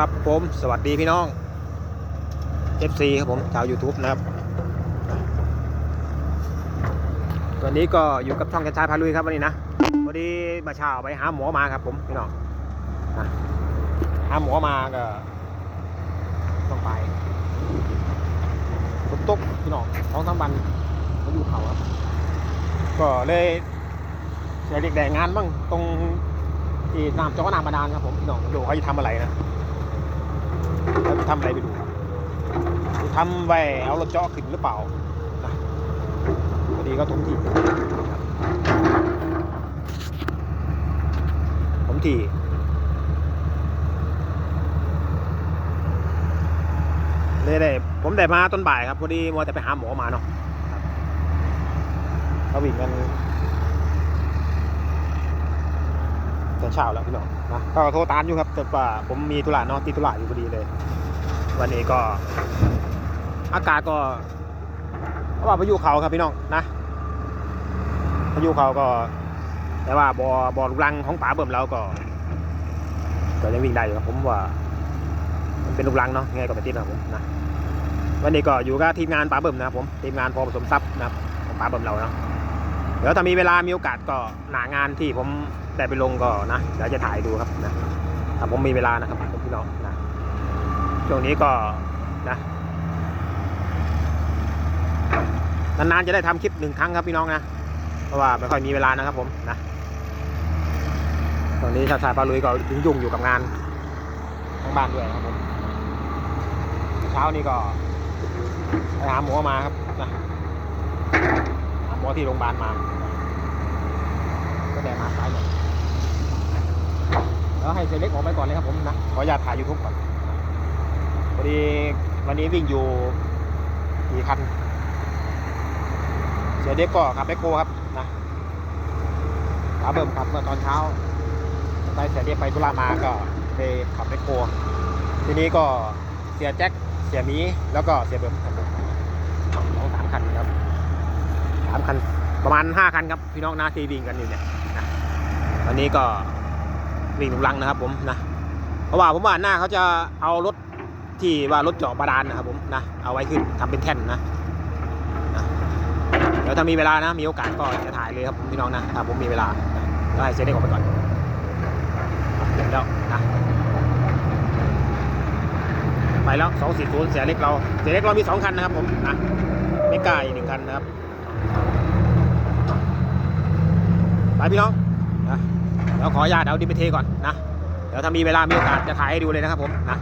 ครับผมสวัสดีพี่น้อง FC ครับผมชาว YouTube นะครับวันนี้ก็อยู่กับช่องแกนชายพาลุยครับวันนี้นะพอดีมาเช้าไปหาหมอมาครับผมพี่น้องหาหมอมาก็ต้องไปฝนตกพี่น้องท้องทั้งวันเขาอยู่เขาครับ ก็เลยเสียเด็กแดงงานบ้างตรงที่น้ำจ้าน้ำบาดาลครับผมพี่น้องดูเขาจะทำอะไรนะ ทำอะไรไปดูทำไว้เอารถเจาะขึ้นหรือเปล่าพอดีก็ถมที่ถมที่เลยได้ผมได้มาต้นบ่ายครับพอดีมัวแต่ไปหาหมอมาเนาะรับเขาวิ่งกัน ตอนเช้าแล้วพี่น้องนะก็โทรตามอยู่ครับแต่ว่าผมมีธุระเนาะติดธุระอยู่พอดีเลย วันนี้ก็ อากาศก็ว่าพายุเขาครับพี่น้องนะพายุเขาก็ แต่ว่าบอบอลูกรังของป่าเบิ่มเราก็ก็ยังวิ่งได้อยู่ครับผมว่า มันเป็นลูกรังเนาะยังไงก็ไม่ติดนะครับผมนะวันนี้ก็อยู่กับทีมงานป่าเบิ่มนะครับผมทีมงานพอผสมทรัพย์นะครับของป่าเบิ่มเราเนาะ เดี๋ยวถ้ามีเวลามีโอกาสก็หนางานที่ผมได้ไปลงก็นะเดี๋ยวจะถ่ายดูครับนะถ้าผมมีเวลานะครับพี่น้องนะช่วงนี้ก็นะนานๆจะได้ทำคลิปหนึ่งครั้งครับพี่น้องนะเพราะว่าไม่ค่อยมีเวลานะครับผมนะตอนนี้ชาชายปาลุยก็ยุ่งอยู่กับงานทั้งบ้านด้วยครับผมเช้านี้ก็ไปหาหมอมาครับ หมอที่โรงพยาบาลมา ก็ได้มาสายหน่อยแล้วให้เซเล็กออกไปก่อนเลยครับผมนะ ขออนุญาตถ่ายยูทูบก่อนพอดีวันนี้วิ่งอยู่กี่คันเสียเด็กก็ขับแบคโฮครับนะขาเบิ่มขับเมื่อตอนเช้าไปเสียเด็กไปธุระมาก็ไปขับแบคโฮทีนี้ก็เสียแจ็คเสียมีแล้วก็เสียเบิ่มครับสองสามคันครับ สามคันประมาณห้าคันครับพี่น้องนาทีวิ่งกันอยู่เนี่ยนะตอนนี้ก็วิ่งลุงลังนะครับผมนะเพราะว่าผมว่าหน้าเขาจะเอารถที่ว่ารถเจาะบาดาลนะครับผมนะเอาไว้ขึ้นทำเป็นแท่นนะเดี๋ยวถ้ามีเวลานะมีโอกาสก็จะถ่ายเลยครับพี่น้องนะถ้าผมมีเวลาก็ให้เซตได้ออกไปก่อนเดี๋ยวแล้วนะไปแล้วสองสี่ศูนย์เสียเล็กเราเสียเล็กเรามีสองคันนะครับผมนะไม่กล้าอีกหนึ่งคันนะครับ ไปพี่น้องนะเดี๋ยวขออนุญาตเอาดินไปเทก่อนนะ เดี๋ยวถ้ามีเวลามีโอกาสจะถ่ายให้ดูเลยนะครับผมนะ